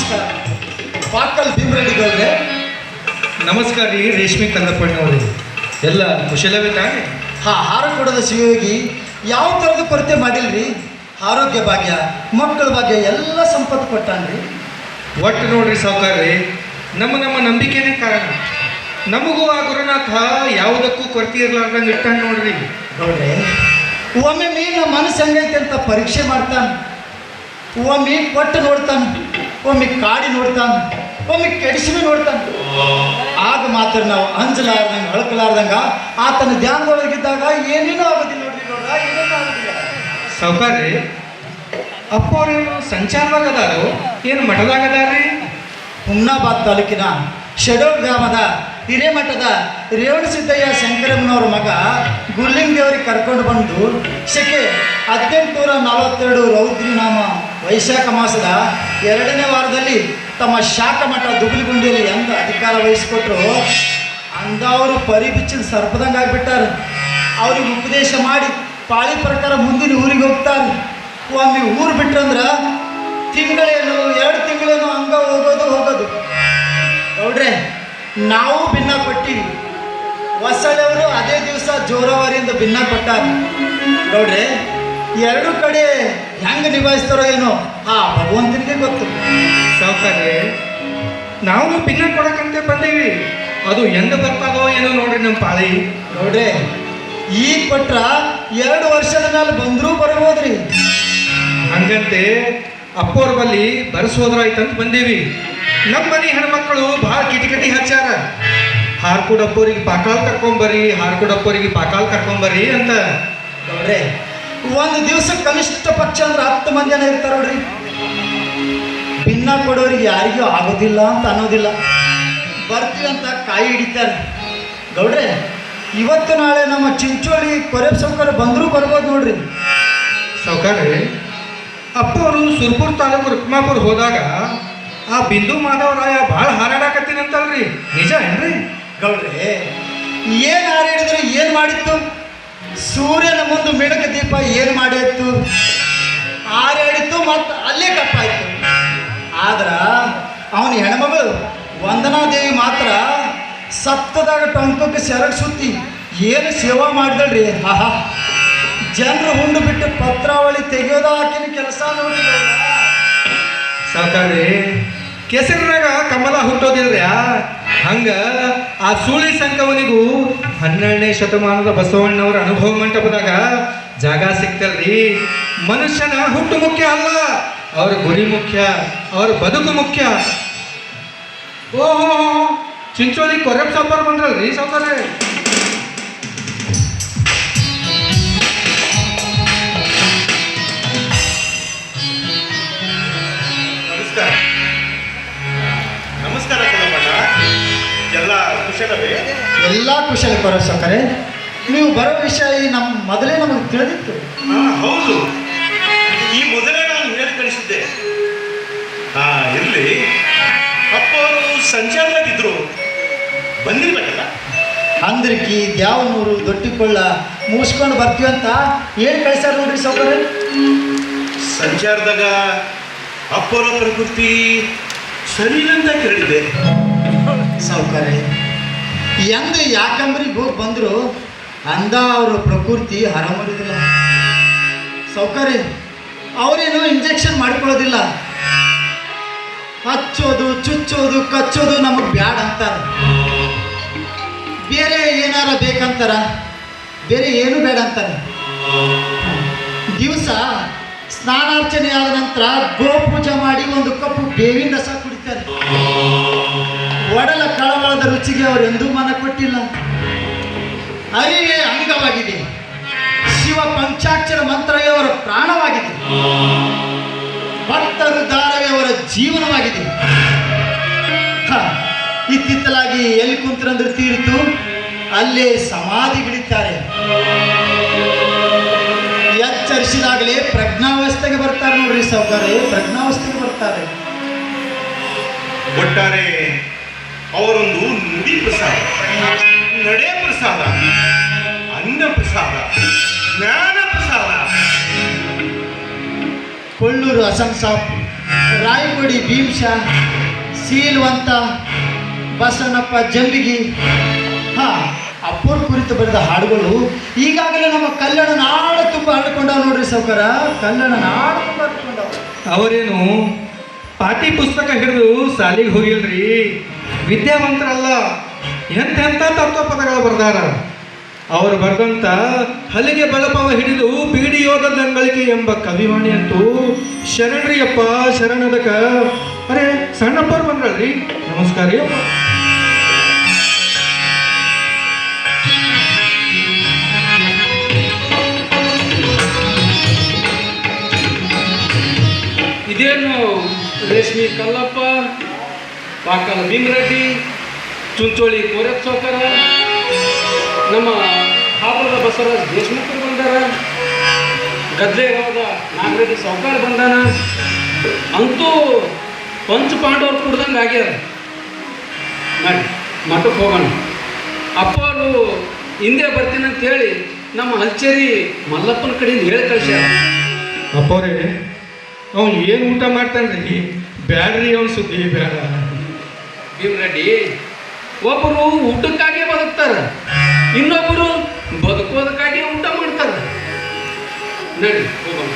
ನಮಸ್ಕಾರ. ಪಾಕಲ್ ನಮಸ್ಕಾರ ರೀ ರೇಷ್ಮೆ ಕಂದಪ್ಪಣ್ಣವ್ರಿ ಎಲ್ಲ ಕುಶಲವೇ ತಾನೆ? ಹಾ ಹಾರ ಕೊಡದ ಶಿವಯೋಗಿ ಯಾವ ಥರದ ಕೊರತೆ ಮಾಡಿಲ್ರಿ? ಆರೋಗ್ಯ ಭಾಗ್ಯ ಮಕ್ಕಳ ಭಾಗ್ಯ ಎಲ್ಲ ಸಂಪತ್ತು ಕೊಟ್ಟಾನ್ರಿ. ಒಟ್ಟು ನೋಡ್ರಿ ಸಾವುಕಾರ್ರಿ ನಮ್ಮ ನಮ್ಮ ನಂಬಿಕೆನೇ ಕಾರಣ. ನಮಗೂ ಆ ಗುರುನಾಥ ಯಾವುದಕ್ಕೂ ಕೊರತೆ ಇರಲಾರ್ದಂಗೆ ಇಟ್ಟಾನೆ ನೋಡ್ರಿ. ನೋಡ್ರಿ. ಒಮ್ಮೆ ನಮ್ಮ ಮನಸ್ಸು ಹಂಗೈತೆ ಅಂತ ಪರೀಕ್ಷೆ ಮಾಡ್ತಾನೆ. ಒಮ್ಮೆ ಕೊಟ್ಟು ನೋಡ್ತಾನೆ. ಒಮ್ಮೆ ಕಾಡಿ ನೋಡ್ತಾನೆ ಒಮ್ಮೆ ಕೆಡಿಸಿನೂ ನೋಡ್ತಾನೆ. ಆಗ ಮಾತ್ರ ನಾವು ಅಂಜಲಾರ್ದಂಗೆ ಹಳಕಲಾರ್ದಂಗ ಆತನ ಧ್ಯಾನದೊಳಗಿದ್ದಾಗ ಏನೇನೂ ಆಗೋದಿಲ್ಲ ನೋಡ್ರಿ ಗೌಡ್ರ ಏನೇನೂ ಆಗೋದಿಲ್ಲ. ಸಾವುಕಾರ್ರಿ ಅಪ್ಪ ಅವ್ರೇನು ಸಂಚಾರವಾಗದಾರು? ಏನು ಮಠದಾಗದಾರ್ರಿ? ಹುಮ್ನಾಬಾದ್ ತಾಲೂಕಿನ ಶೆಡೋಲ್ ಗ್ರಾಮದ ಹಿರೇಮಠದ ರೇವಣಸಿದ್ದಯ್ಯ ಶಂಕರಮ್ಮನವ್ರ ಮಗ ಗುಲ್ಲಿಂಗ್ ದೇವರಿಗೆ ಕರ್ಕೊಂಡು ಬಂದು ಶಕೆ ಹದಿನೆಂಟುನೂರ ನಲವತ್ತೆರಡು ರೌದ್ರಿ ನಾಮ ವೈಶಾಖ ಮಾಸದ ಎರಡನೇ ವಾರದಲ್ಲಿ ತಮ್ಮ ಶಾಖ ಮಠ ದುಗುಲಿಗುಂಡಿಯಲ್ಲಿ ಎಂದ ಅಧಿಕಾರ ವಹಿಸಿಕೊಟ್ರು. ಅಂದ ಅವರು ಪರಿ ಬಿಚ್ಚಿದ ಸರ್ಪದಂಗೆ ಆಗಿಬಿಟ್ಟಾರೆ. ಅವ್ರಿಗೆ ಉಪದೇಶ ಮಾಡಿ ಪಾಳಿ ಪ್ರಕಾರ ಮುಂದಿನ ಊರಿಗೆ ಹೋಗ್ತಾರೆ. ಒಮ್ಮೆ ಊರು ಬಿಟ್ರಂದ್ರೆ ತಿಂಗಳೇನು, ಎರಡು ತಿಂಗಳೇನು ಹಂಗ ಹೋಗೋದು ಹೋಗೋದು. ನೋಡ್ರೆ, ನಾವು ಭಿನ್ನ ಕೊಟ್ಟಿವಿ ಹೊಸಳವರು ಅದೇ ದಿವಸ ಜೋರಾವರಿಯಿಂದ ಭಿನ್ನ ಕೊಟ್ಟಾರೆ ನೋಡ್ರೆ ಎರಡು ಕಡೆ ಹೆಂಗೆ ನಿಭಾಯಿಸ್ತಾರೋ ಏನೋ ಆ ಭಗವಂತನಿಗೆ ಗೊತ್ತು. ಸಾವುಕಾರ್ರಿ ನಾವು ಭಿನ್ನ ಕೊಡಕಂತೆ ಬಂದೀವಿ. ಅದು ಎಂದ ಬರ್ತದೋ ಏನೋ ನೋಡ್ರಿ ನಮ್ಮ ಪಾಳಿ. ನೋಡ್ರಿ ಈಗ ಕೊಟ್ರ ಎರಡು ವರ್ಷದ ಮೇಲೆ ಬಂದರೂ ಬರ್ಬೋದ್ರಿ. ಹಂಗಂತೆ ಅಪ್ಪೋರ್ ಬಲ್ಲಿ ಬರ್ಸೋದ್ರಾಯ್ತಂತ ಬಂದೀವಿ. ನಮ್ಮ ಮನೆ ಹೆಣ್ಮಕ್ಳು ಭಾಳ ಕಿಟಿಕಿಟಿ ಹಚ್ಚಾರ ಹಾರ್ಕುಡಪ್ಪೋರಿಗೆ ಪಾಕಾಲ್ ಕರ್ಕೊಂಬರ್ರಿ ಹಾರ್ಕುಡಪ್ಪೋರಿಗೆ ಪಾಕಾಲ್ ಕರ್ಕೊಂಬರ್ರಿ ಅಂತ. ನೋಡ್ರೆ ಒಂದು ದಿವಸ ಕನಿಷ್ಠ ಪಕ್ಷ ಅಂದ್ರೆ ಹತ್ತು ಮಂದಿ ಜನ ಇರ್ತಾರ ನೋಡ್ರಿ. ಭಿನ್ನ ಕೊಡೋರಿಗೆ ಯಾರಿಗೂ ಆಗೋದಿಲ್ಲ ಅಂತ ಅನ್ನೋದಿಲ್ಲ. ಬರ್ತೀವಿ ಅಂತ ಕಾಯಿ ಹಿಡಿತಾರೆ. ಗೌಡ್ರೆ ಇವತ್ತು ನಾಳೆ ನಮ್ಮ ಚಿಂಚೋಳಿ ಕೊರೆಬ್ ಸೌಕರ್ಯ ಬಂದರೂ ಬರ್ಬೋದು ನೋಡ್ರಿ. ಸಾವುಕಾರ್ರಿ ಅಪ್ಪವರು ಸುರ್ಪುರ್ ತಾಲೂಕು ರುಕ್ಮಾಪುರ್ ಹೋದಾಗ ಆ ಬಿಂದು ಮಾಧವರಾಯ ಭಾಳ ಹಾರಾಡಕತ್ತೀನಂತಲ್ರಿ ನಿಜ ಏನ್ರಿ? ಗೌಡ್ರೆ ಏನು ಹಾರಾಡಿದ್ರು ಏನು ಮಾಡಿತ್ತು? ಸೂರ್ಯನ ಮುಂದೆ ಮೆಣಕ ದೀಪ ಏನು ಮಾಡಿತ್ತು? ಆರೇಳಿತು ಮತ್ತು ಅಲ್ಲೇ ಕಪ್ಪಾಯಿತು. ಆದ್ರ ಅವನ ಹೆಣ್ಮಗಳು ವಂದನಾದೇವಿ ಮಾತ್ರ ಸತ್ತದಾಗ ಟೊಂಕಕ್ಕೆ ಸೆರಗ ಸುತ್ತಿ, ಏನು ಸೇವಾ ಮಾಡಿದಳ್ರಿ ಆಹಾ ಜನರು ಹುಂಡು ಬಿಟ್ಟು ಪತ್ರಾವಳಿ ತೆಗೆಯೋದ ಆಕಿನ ಕೆಲಸ ನೋಡಿ ಸಾಕಾಗ್ರಿ ಕೆಸರಿನಾಗ ಕಮಲ ಹುಟ್ಟೋದಿಲ್ರಿ ಹಂಗ ಆ ಸೂಳಿ ಸಂಕವನಿಗೂ ಹನ್ನೆರಡನೇ ಶತಮಾನದ ಬಸವಣ್ಣವರ ಅನುಭವ ಮಂಟಪದಾಗ ಜಾಗ ಸಿಕ್ತಲ್ರಿ. ಮನುಷ್ಯನ ಹುಟ್ಟು ಮುಖ್ಯ ಅಲ್ಲ, ಅವ್ರ ಗುರಿ ಮುಖ್ಯ, ಅವ್ರ ಬದುಕು ಮುಖ್ಯ. ಓಹೋ, ಚಿಂಚೋಳಿ ಕೊರಪ್ ಸಾಂಬಾರ್ ಬಂದ್ರಲ್ರಿ ಸಾವುಕಾರ್ರಿ ಎಲ್ಲ ಕುಶಲ ಕೊರೋ ಸೌಕರ್ಯ ನೀವು ಬರೋ ವಿಷಯ ಈ ನಮ್ಮ ಮೊದಲೇ ನಮಗೆ ತಿಳಿದಿತ್ತು. ಹೌದು. ಈ ಮೊದಲೇ ನಾನು ಹೇಳಿ ಕಳಿಸಿದ್ದೆ. ಹಾ ಇರಲಿ. ಅಪ್ಪ ಅವರು ಸಂಚಾರದಾಗಿದ್ರು ಬಂದಿರ್ಬೇಕಲ್ಲ ಅಂದ್ರಕಿ ದ್ಯಾವನೂರು ದೊಡ್ಡಿಕೊಳ್ಳ ಮುಗಿಸ್ಕೊಂಡು ಬರ್ತೀವಿ ಅಂತ ಏನು ಕಳಿಸ್ಯಾರ ನೋಡ್ರಿ ಸೌಕರ್ಯ. ಸಂಚಾರದಾಗ ಅಪ್ಪರ ಪ್ರಕೃತಿ ಸರಿ ಅಂತ ಕೇಳಿದೆ ಸೌಕರ್ಯ. ಎಂದ ಯಾಕಂಬ್ರಿಗೆ ಹೋಗಿ ಬಂದರು, ಅಂದ ಅವ್ರ ಪ್ರಕೃತಿ ಹರಮರಿದಿಲ್ಲ. ಸೌಕರ್ಯ, ಅವರೇನು ಇಂಜೆಕ್ಷನ್ ಮಾಡ್ಕೊಳ್ಳೋದಿಲ್ಲ. ಹಚ್ಚೋದು, ಚುಚ್ಚೋದು, ಕಚ್ಚೋದು ನಮಗೆ ಬ್ಯಾಡ ಅಂತಾರೆ. ಬೇರೆ ಏನಾರ ಬೇಕಂತಾರ? ಬೇರೆ ಏನು ಬೇಡ ಅಂತಾರೆ? ದಿವಸ ಸ್ನಾನಾರ್ಚನೆ ಆದ ನಂತರ ಗೋಪೂಜೆ ಮಾಡಿ ಒಂದು ಕಪ್ಪು ಬೇವಿನ ರಸ ಕುಡಿತಾರೆ. ಒಡಲ ಕಳವಳದ ರುಚಿಗೆ ಅವರು ಎಂದೂ ಮನ ಕೊಟ್ಟಿಲ್ಲ. ಅರಿವೇ ಅಂಗವಾಗಿದೆ. ಶಿವ ಪಂಚಾಕ್ಷರ ಮಂತ್ರವೇ ಅವರ ಪ್ರಾಣವಾಗಿದೆ. ಭಕ್ತರು ದಾರವೇ ಅವರ ಜೀವನವಾಗಿದೆ. ಇತ್ತಿತ್ತಲಾಗಿ ಎಲ್ಲಿ ಕುಂತರಂದ್ರೆ ತೀರ್ತು, ಅಲ್ಲೇ ಸಮಾಧಿಗಿಳಿತಾರೆ ಎಚ್ಚರಿಸಿದಾಗಲೇ ಪ್ರಜ್ಞಾವಸ್ಥೆಗೆ ಬರ್ತಾರೆ ನೋಡ್ರಿ ಸೌಕರ್ಯ, ಪ್ರಜ್ಞಾವಸ್ಥೆಗೆ ಬರ್ತಾರೆ. ಒಟ್ಟಾರೆ ಅವರೊಂದು ನುಡಿ ಪ್ರಸಾದ ನಡೆ ಪ್ರಸಾದ ಅನ್ನ ಪ್ರಸಾದ ಜ್ಞಾನ ಪ್ರಸಾದ. ಕೊಳ್ಳೂರು ಅಸಂ ಸಾಬ್ ರಾಯಗುಡಿ ಭೀಮ್ಶ ಸೀಲ್ವಂತ ಬಸವಣ್ಣಪ್ಪ ಜಂಬಿಗಿ. ಹಾ ಅಪ್ಪನ ಕುರಿತು ಬರೆದ ಹಾಡುಗಳು ಈಗಾಗಲೇ ನಮ್ಮ ಕಲ್ಯಾಣ ನಾಡು ತುಂಬ ಹಾಡ್ಕೊಂಡವ್ ನೋಡ್ರಿ ಸೌಕರ ಕಲ್ಯಾಣ ನಾಡು ತುಂಬ ಅವರೇನು ಪಾಠಿ ಪುಸ್ತಕ ಹಿಡಿದು ಸಾಲಿಗೆ ಹೋಗಿಲ್ರಿ? ವಿದ್ಯಾವಂತರಲ್ಲ. ಎಂತೆಂಥ ತತ್ವ ಪದಗಳು ಬರ್ದಾರ? ಅವರು ಬರೆದಂಥ ಹಲಿಗೆ ಬಳಪವ ಹಿಡಿದು ಬೀಡಿಯೋದ ದಂಗಳಿಕೆ ಎಂಬ ಕವಿವಾಣಿ ಅಂತೂ ಶರಣರಿಯಪ್ಪ ಶರಣದಕ. ಅರೆ ಸಣ್ಣಪ್ಪರು ಬಂದ್ರಲ್ರಿ? ನಮಸ್ಕಾರ ರೀ ಇದೇನು ರೇಷ್ಮಿ ಕಲ್ಲಪ್ಪ? ಪಾಕಲ ಭೀಮರೆಡ್ಡಿ ಚುಂಚೋಳಿ ಕೋರೆ ಸೌಕರ ನಮ್ಮ ಹಾಪುರದ ಬಸವರಾಜ್ ದೇಶಮುಖರು ಬಂದಾರ ಗದ್ದೆಗಾವದ ನಾಗರೆಡ್ಡಿ ಸೌಕಾರ ಬಂದಾನ ಅಂತೂ ಪಂಚ ಪಾಂಡವರು ಕುಡ್ದಂಗೆ ಆಗ್ಯಾರ. ಮಾಡಿ ಮಠಕ್ಕೆ ಹೋಗೋಣ. ಅಪ್ಪ ಅವರು ಹಿಂದೆ ಬರ್ತೀನಿ ಅಂತ ಹೇಳಿ ನಮ್ಮ ಹಲ್ಚೇರಿ ಮಲ್ಲಪ್ಪನ ಕಡೆಯಿಂದ ಹೇಳಿ ಕಳ್ಸ್ಯಾರ. ಅಪ್ಪವ್ರೇ ಅವ್ನು ಏನು ಊಟ ಮಾಡ್ತಾನೆ ರೀ ಬ್ಯಾಡ್ರಿ ಅವ್ನ ಸುದ್ದಿ ಬೇಡ ಭೀಮರೆಡ್ಡಿ ಒಬ್ಬರು ಊಟಕ್ಕಾಗಿ ಬದುಕ್ತಾರ ಇನ್ನೊಬ್ಬರು ಬದುಕೋದಕ್ಕಾಗಿ ಊಟ ಮಾಡ್ತಾರೆ. ನಡಿ ಹೋಗೋಣ.